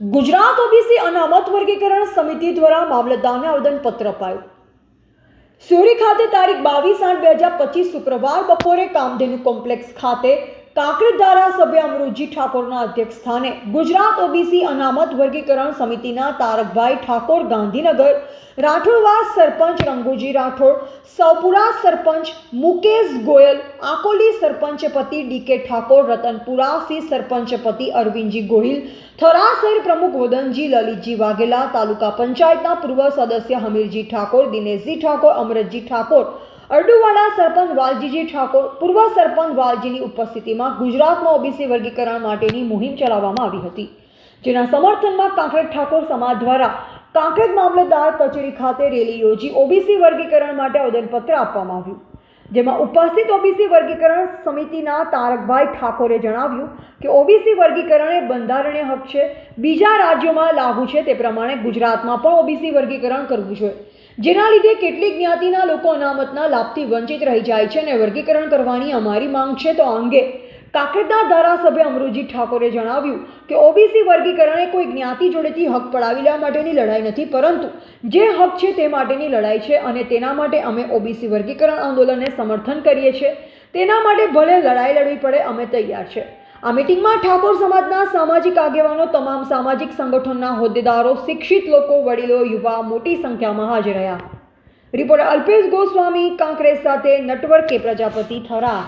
Gujarat OBC અનામત વર્ગીકરણ સમિતિ દ્વારા મામલતદારને આવેદનપત્ર અપાયું. સુરી ખાતે તારીખ બાવીસ આઠ બે હજાર પચીસ શુક્રવાર બપોરે કામધેનુ કોમ્પ્લેક્સ ખાતે કાંકરેજ ધારાસભ્ય અમૃતજી ઠાકોરના અધ્યક્ષ સ્થાને ગુજરાત ઓબીસી અનામત વર્ગીકરણ સમિતિના તારકભાઈ ઠાકોર ગાંધીનગર, રાઠોડવાસ સરપંચ રંગુજી રાઠોડ સૌપુરા સરપંચ મુકેશ ગોયલ, આકોલી સરપંચ પતિ ડીકે ઠાકોર, રતનપુરા સી સરપંચ પતિ અરવિંદજી ગોહિલ, થરા પ્રમુખ વદનજી લલિતજી વાઘેલા, તાલુકા પંચાયતના પૂર્વ સદસ્ય હમીરજી ઠાકોર, દિનેશજી ઠાકોર, અમરતજી ઠાકોર અરડુવાડા સરપંચ વાલજીજી ઠાકોર, પૂર્વ સરપંચ વાલજીની ઉપસ્થિતિમાં ગુજરાતમાં ઓબીસી વર્ગીકરણ માટેની મુહિમ ચલાવવામાં આવી હતી, જેના સમર્થનમાં કાંકરેજ ઠાકોર સમાજ દ્વારા કાંકરેજ મામલતદાર કચેરી ખાતે રેલી યોજી ઓબીસી વર્ગીકરણ માટે આવેદનપત્ર આપવામાં આવ્યું. જેમાં ઉપસ્થિત ઓબીસી વર્ગીકરણ સમિતિના તારકભાઈ ઠાકોરે જણાવ્યું કે ઓબીસી વર્ગીકરણ એ બંધારણીય હક છે, બીજા રાજ્યોમાં લાગુ છે તે પ્રમાણે ગુજરાતમાં પણ ઓબીસી વર્ગીકરણ કરવું જોઈએ. જેના લીધે કેટલીક જ્ઞાતિના લોકો અનામતના લાભથી વંચિત રહી જાય છે અને વર્ગીકરણ કરવાની અમારી માંગ છે તો આ અંગે કાકરેજના ધારાસભ્ય અમૃજી ઠાકોરે જણાવ્યું કે ઓબીસી વર્ગીકરણ એ કોઈ જ્ઞાતિ જોડેથી હક પડાવી લેવા માટેની લડાઈ નથી, પરંતુ જે હક છે તે માટેની લડાઈ છે અને તેના માટે અમે ઓબીસી વર્ગીકરણ આંદોલનને સમર્થન કરીએ છીએ. તેના માટે ભલે લડાઈ લડવી પડે, અમે તૈયાર છે. આ મિટિંગમાં ઠાકોર સમાજના સામાજિક આગેવાનો, તમામ સામાજિક સંગઠનના હોદ્દેદારો, શિક્ષિત લોકો, વડીલો, યુવા મોટી સંખ્યામાં હાજર રહ્યા. રિપોર્ટર અલ્પેશ ગોસ્વામી કાંકરેજ સાથે નટવર્કે પ્રજાપતિ થરા